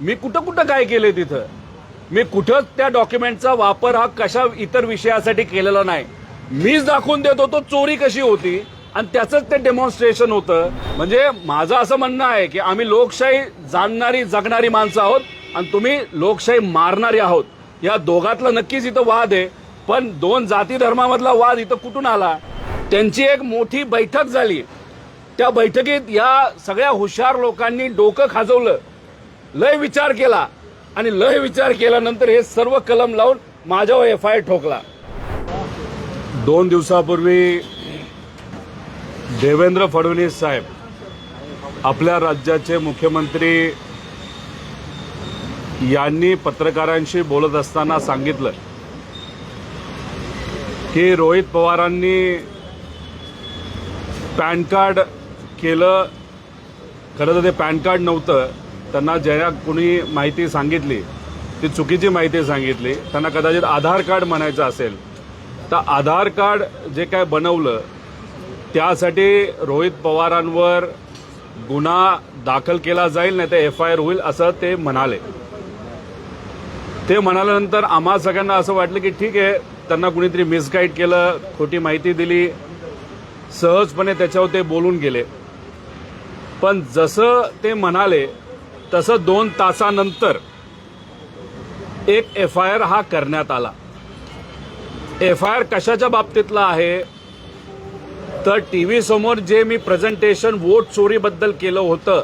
मी कुठं कुठं काय केलंय तिथं? मी कुठंच त्या डॉक्युमेंटचा वापर हा कशा इतर विषयासाठी केलेला नाही? मीच दाखवून देत होतो चोरी कशी होती? आणि त्याचंच ते डेमॉन्स्ट्रेशन होतं. म्हणजे माझं असं म्हणणं आहे की आम्ही लोकशाही जाणणारी जगणारी माणसं आहोत आणि तुम्ही लोकशाही मारणारी आहोत. या दोघातला नक्कीच इथं वाद आहे. पण दोन जाती धर्मामधला वाद इथं कुठून आला? त्यांची एक मोठी बैठक झाली. त्या बैठकीत या सगळ्या हुशार लोकांनी डोकं खाजवलं. लय विचार केला आणि लय विचार केल्यानंतर हे सर्व कलम लावून माझ्यावर एफ आय ठोकला. दोन दिवसापूर्वी देवेंद्र फडणवीस साहेब आपल्या राज्याचे मुख्यमंत्री यांनी पत्रकारांशी बोलत असताना सांगितलं की रोहित पवारांनी पॅन कार्ड केलं. खरं तर ते पॅन कार्ड नव्हतं. त्यांना ज्या कुणी माहिती सांगितली ती चुकीची माहिती सांगितली त्यांना कदाचित आधार कार्ड म्हणायचं असेल तर आधार कार्ड जे काय बनवलं त्यासाठी रोहित पवारांवर गुन्हा दाखल केला जाईल नाही तर एफ आय आर होईल असं ते म्हणाले. ते म्हणाल्यानंतर आम्हा सगळ्यांना असं वाटलं की ठीक आहे त्यांना कुणीतरी मिसगाईड केलं खोटी माहिती दिली सहजपणे त्याच्यावर ते बोलून गेले. पण जसं ते म्हणाले तसं दोन तासानंतर एक एफ आय आर हा करण्यात आला. एफ आय आर कशाच्या बाबतीतला आहे? तर टी व्ही समोर जे मी प्रेझेंटेशन वोट चोरीबद्दल केलं होतं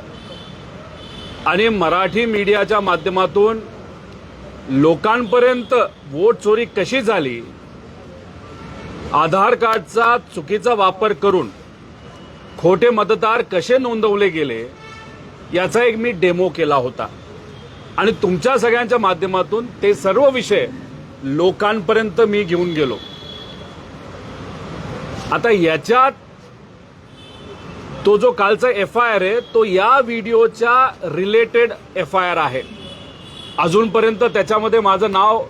आणि मराठी मीडियाच्या माध्यमातून लोकांपर्यंत वोट चोरी कशी झाली आधार कार्डचा चुकीचा वापर करून खोटे मतदार कसे नोंदवले गेले याचा एक मी डेमो केला होता. आणि तुमच्या सगळ्यांच्या माध्यमातून ते सर्व विषय लोकांपर्यंत मी घेऊन गेलो. आता याच्यात तो जो कालचा एफ आय आर आहे तो या व्हिडिओच्या रिलेटेड एफ आय आर आहे. अजूनपर्यंत त्याच्यामध्ये माझं नाव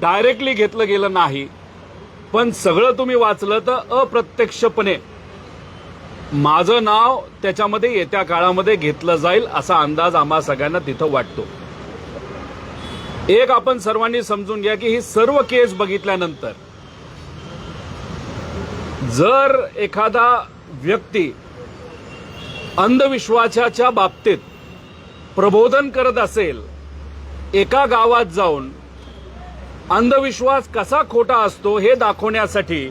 डायरेक्टली घेतलं गेलं नाही. पण सगळं तुम्ही वाचलं तर अप्रत्यक्षपणे माझं नाव त्याच्यामध्ये येत्या काळामध्ये घेतलं जाईल असा अंदाज आम्हा सगळ्यांना तिथं वाटतो. एक आपण सर्वांनी समजून घ्या की ही सर्व केस बघितल्यानंतर जर एखादा व्यक्ती अंधविश्वासाच्या बाबतीत प्रबोधन करत असेल एका गावात जाऊन अंधविश्वास कसा खोटा असतो हे दाखवण्यासाठी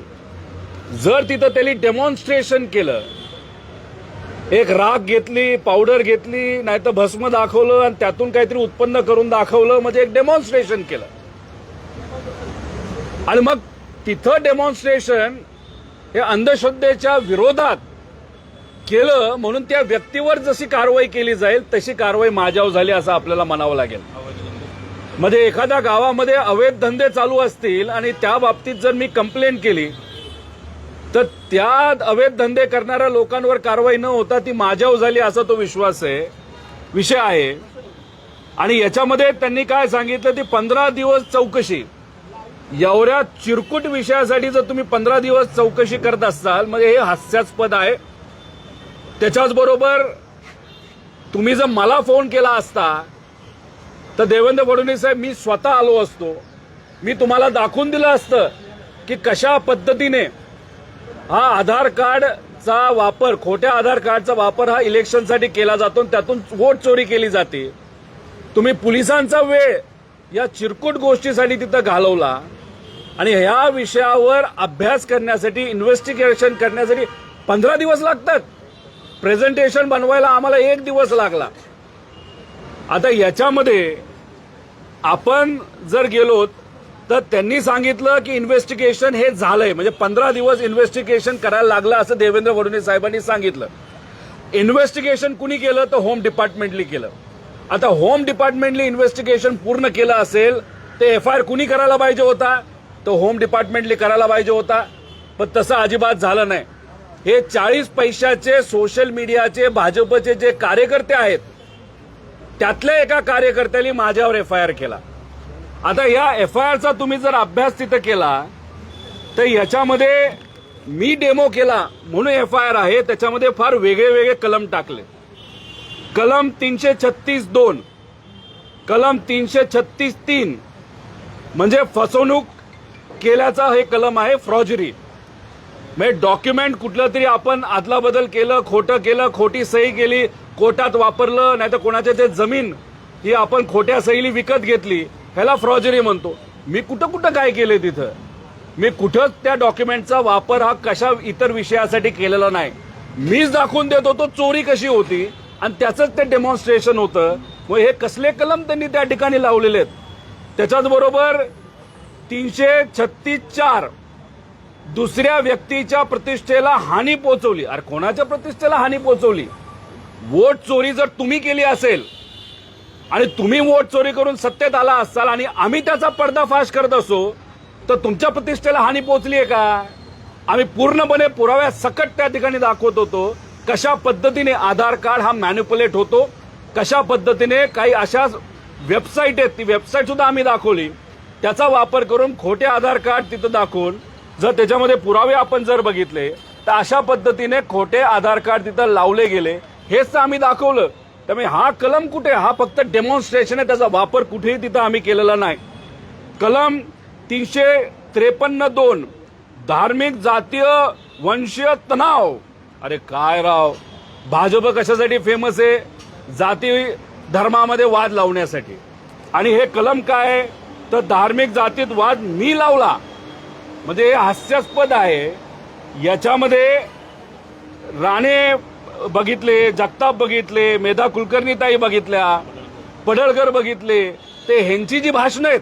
जर तिथं त्यांनी डेमॉन्स्ट्रेशन केलं एक राख घेतली पावडर घेतली नाही तर भस्म दाखवलं आणि त्यातून काहीतरी उत्पन्न करून दाखवलं म्हणजे एक डेमॉन्स्ट्रेशन केलं. आणि मग तिथं डेमॉन्स्ट्रेशन हे अंधश्रद्धेच्या विरोधात केलं म्हणून त्या व्यक्तीवर जशी कारवाई केली जाईल तशी कारवाई माझ्यावर झाली असं आपल्याला म्हणावं लागेल. म्हणजे एखाद्या गावामध्ये अवैध धंदे चालू असतील आणि त्या बाबतीत जर मी कंप्लेंट केली तर त्या अवैध धंदे करणाऱ्या लोकांवर कारवाई न होता ती माझ्यावर झाली असा तो विश्वास आहे विषय आहे. आणि याच्यामध्ये त्यांनी काय सांगितलं ती पंधरा दिवस चौकशी. एवढ्या चिरकुट विषयासाठी जर तुम्ही पंधरा दिवस चौकशी करत असाल म्हणजे हे हास्यास्पद आहे. त्याच्याच बरोबर तुम्ही जर मला फोन केला असता तर देवेंद्र फडणवीस साहेब मी स्वतः आलो असतो. मी तुम्हाला दाखवून दिलं असतं की कशा पद्धतीने हा आधार कार्डचा वापर खोट्या आधार कार्डचा वापर हा इलेक्शनसाठी केला जातो आणि त्यातून वोट चोरी केली जाते. तुम्ही पोलिसांचा वेळ या चिरकुट गोष्टीसाठी तिथं घालवला आणि ह्या विषयावर अभ्यास करण्यासाठी इन्व्हेस्टिगेशन करण्यासाठी पंधरा दिवस लागतात. प्रेझेंटेशन बनवायला आम्हाला एक दिवस लागला. आता याच्यामध्ये आपण जर गेलोत तर त्यांनी सांगितलं की इन्व्हेस्टिगेशन हे झालंय. म्हणजे पंधरा दिवस इन्व्हेस्टिगेशन करायला लागलं असं देवेंद्र फडणवीस साहेबांनी सांगितलं. इन्व्हेस्टिगेशन कुणी केलं? तर होम डिपार्टमेंटली केलं. आता होम डिपार्टमेंटली इन्व्हेस्टिगेशन पूर्ण केलं असेल ते एफ आय आर कुणी करायला पाहिजे होता? तो होम डिपार्टमेंटली करायला पाहिजे होता. पण तसं अजिबात झालं नाही. हे चाळीस पैशाचे सोशल मीडियाचे भाजपचे जे कार्यकर्ते आहेत त्यातल्या एका कार्यकर्त्याने माझ्यावर एफ आय आर केला. आता या एफ आय आरचा तुम्ही जर अभ्यास तिथं केला तर याच्यामध्ये मी डेमो केला म्हणून एफ आय आर आहे त्याच्यामध्ये फार वेगळे वेगळे कलम टाकले. कलम तीनशे छत्तीस दोन कलम तीनशे छत्तीस तीन म्हणजे फसवणूक केल्याचा हे कलम आहे फ्रॉजरी म्हणजे डॉक्युमेंट कुठलं तरी आपण आदला बदल केलं खोटं केलं खोटी सही केली कोर्टात वापरलं नाही तर कोणाच्या ते जमीन ही आपण खोट्या सहीली विकत घेतली ह्याला फ्रॉजरी म्हणतो. मी कुठं कुठं काय केलंय तिथं? मी कुठंच त्या डॉक्युमेंटचा वापर हा कशा इतर विषयासाठी केलेला नाही. मीच दाखवून देत होतो चोरी कशी होती आणि त्याचंच ते डेमॉन्स्ट्रेशन होतं. मग हे कसले कलम त्यांनी त्या ठिकाणी लावलेले आहेत? त्याच्याच बरोबर तीनशे छत्तीस चार दुसऱ्या व्यक्तीच्या प्रतिष्ठेला हानी पोहोचवली. अरे कोणाच्या प्रतिष्ठेला हानी पोहोचवली? वोट चोरी जर तुम्ही केली असेल आणि तुम्ही वोट चोरी करून सत्तेत आला असाल आणि आम्ही त्याचा पर्दाफाश करत असो तर तुमच्या प्रतिष्ठेला हानी पोहोचली आहे का? आम्ही पूर्णपणे पुराव्या सकट त्या ठिकाणी दाखवत होतो कशा पद्धतीने आधार कार्ड हा मॅन्युपुलेट होतो कशा पद्धतीने काही अशा वेबसाईट आहेत ती वेबसाईट सुद्धा आम्ही दाखवली. त्याचा वापर करून खोटे आधार कार्ड तिथं दाखवून जर त्याच्यामध्ये पुरावे आपण जर बघितले तर अशा पद्धतीने खोटे आधार कार्ड तिथं लावले गेले. हेच आम्ही दाखवलं. त्यामुळे हा कलम कुठे? हा फक्त डेमॉन्स्ट्रेशन आहे. त्याचा वापर कुठेही तिथं आम्ही केलेला नाही. कलम तीनशे त्रेपन्न दोन धार्मिक जातीय वंशीय तणाव. अरे काय राव? भाजप कशासाठी फेमस आहे? जाती धर्मामध्ये वाद लावण्यासाठी. आणि हे कलम काय तर धार्मिक जातीत वाद मी लावला. म्हणजे हे हास्यास्पद आहे. याच्यामध्ये राणे बघितले जगताप बघितले मेधा कुलकर्णीताई बघितल्या पडळकर बघितले ते ह्यांची जी भाषणं आहेत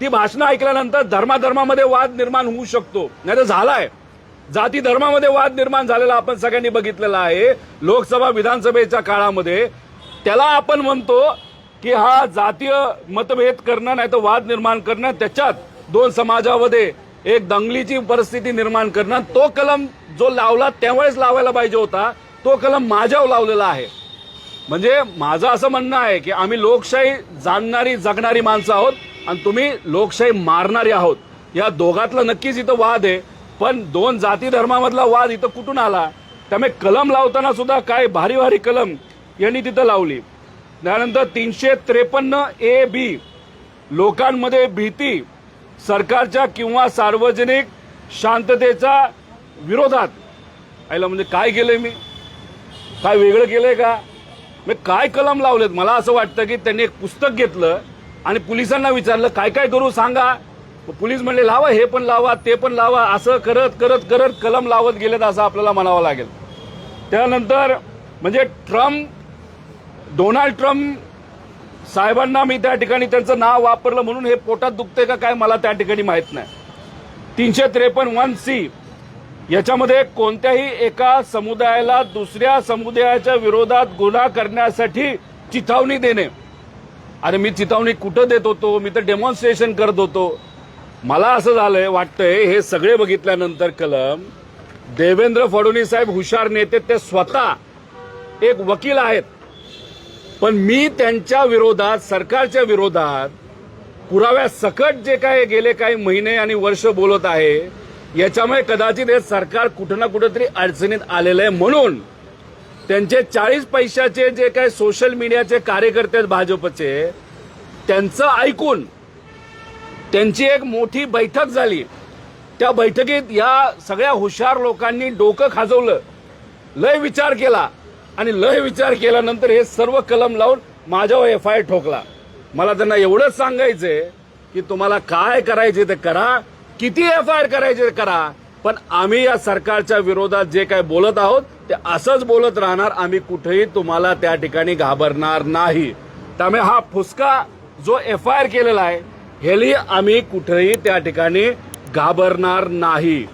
ती भाषणं ऐकल्यानंतर धर्माधर्मामध्ये वाद निर्माण होऊ शकतो. नाही तर झालाय. जाती धर्मामध्ये वाद निर्माण झालेला आपण सगळ्यांनी बघितलेला आहे. लोकसभा विधानसभेच्या काळामध्ये त्याला आपण म्हणतो की हा जातीय मतभेद करणं नाही तर वाद निर्माण करणं त्याच्यात दोन समाजामध्ये एक दंगलीची परिस्थिती निर्माण करणं तो कलम जो लावला त्यावेळेस लावायला पाहिजे होता. तो कलम माझ्यावर लावलेला आहे. म्हणजे माझं असं म्हणणं आहे की आम्ही लोकशाही जाणणारी जगणारी माणसं आहोत आणि तुम्ही लोकशाही मारणारी आहोत. या दोघातला नक्कीच इथं वाद आहे. पण दोन जाती धर्मामधला वाद इथं कुठून आला? त्यामुळे कलम लावताना सुद्धा काय भारी भारी कलम यांनी तिथं लावली. त्यानंतर तीनशे त्रेपन्न ए बी लोकांमध्ये भीती सरकारच्या किंवा सार्वजनिक शांततेचा विरोधात. आईला म्हणजे काय केलंय मी? काय वेगळं केलंय का? मी काय कलम लावलेत? मला असं वाटतं की त्यांनी एक पुस्तक घेतलं आणि पोलिसांना विचारलं काय काय करू सांगा? पोलीस म्हणले लावा हे पण लावा ते पण लावा. असं करत करत करत कलम लावत गेलेत असं आपल्याला म्हणावं लागेल. त्यानंतर म्हणजे ट्रम्प डोनाल्ड ट्रम्प साहेबांना मी त्या ठिकाणी त्यांचं नाव वापरलं म्हणून हे पोटात दुखते का काय मला त्या ठिकाणी माहीत नाही. तीनशे त्रेपन्न वन सी याच्यामध्ये कोणत्याही एका समुदायाला दुसऱ्या समुदायाच्या विरोधात गुन्हा करण्यासाठी चिथावणी देणे. अरे मी चिथावणी कुठं देत होतो? मी तर डेमॉन्स्ट्रेशन करत होतो. मला असं झालंय वाटतंय हे सगळे बघितल्यानंतर कलम देवेंद्र फडणवीस साहेब हुशार नेते ते स्वतः एक वकील आहेत. पण मी त्यांच्या विरोधात सरकारच्या विरोधात पुराव्या सकट जे काय गेले काही महिने आणि वर्ष बोलत आहे याच्यामुळे कदाचित हे सरकार कुठं ना कुठंतरी अडचणीत आलेलं आहे म्हणून त्यांचे चाळीस पैशाचे जे काही सोशल मीडियाचे कार्यकर्ते आहेत भाजपचे त्यांचं ऐकून त्यांची एक मोठी बैठक झाली. त्या बैठकीत या सगळ्या हुशार लोकांनी डोकं खाजवलं. लय विचार केला आणि लय विचार केल्यानंतर हे सर्व कलम लावून माझ्यावर एफ आय ठोकला. मला त्यांना एवढंच सांगायचंय की तुम्हाला काय करायचे ते करा. किती एफ आय आर करायचे करा पण आम्ही या सरकारच्या विरोधात जे काय बोलत आहोत ते असंच बोलत राहणार आम्ही कुठेही तुम्हाला त्या ठिकाणी घाबरणार नाही. त्यामुळे हा फुसका जो एफ आय आर केलेला आहे ह्याली आम्ही कुठेही त्या ठिकाणी घाबरणार नाही.